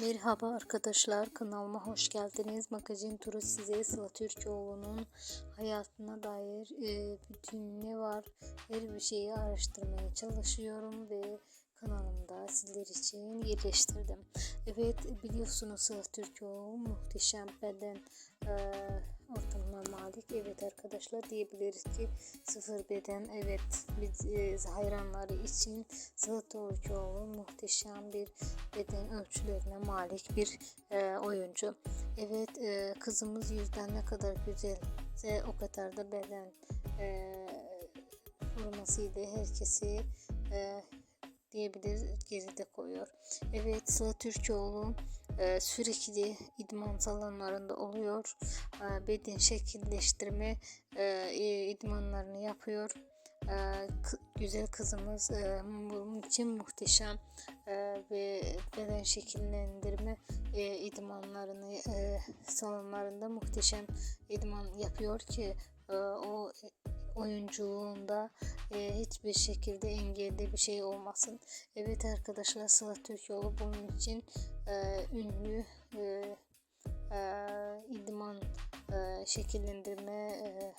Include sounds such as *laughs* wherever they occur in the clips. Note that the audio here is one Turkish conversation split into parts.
Merhaba arkadaşlar kanalıma hoş geldiniz. Magazin turu size Sıla Türkoğlu'nun hayatına dair e, bütün ne var her bir şeyi araştırmaya çalışıyorum ve kanalımda sizler için yerleştirdim. Evet biliyorsunuz Sıla Türkoğlu muhteşem beden e, malik. Evet arkadaşlar diyebiliriz ki sıfır beden evet biz e, hayranları için Sıla Türkoğlu muhteşem bir beden ölçülerine malik bir e, oyuncu. Evet e, kızımız yüzden ne kadar güzelse o kadar da beden e, formasıyla herkesi e, diyebilir geride koyuyor. Evet Sıla Türkoğlu e, sürekli idman salonlarında oluyor. E, beden şekilleştirme e, idmanlarını yapıyor. E, güzel kızımız e, için muhteşem e, ve beden şekillendirme e, idmanlarını e, salonlarında muhteşem idman yapıyor ki e, o oyunculuğunda e, hiçbir şekilde engelli bir şey olmasın. Evet arkadaşlar Sıla Türkoğlu bunun için e, ünlü e, e, idman e, şekillendirme e,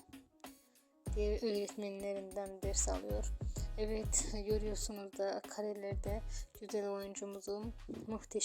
diğer öğretmenlerinden ders alıyor. Evet *laughs* görüyorsunuz da karelerde güzel oyuncumuzun muhteşem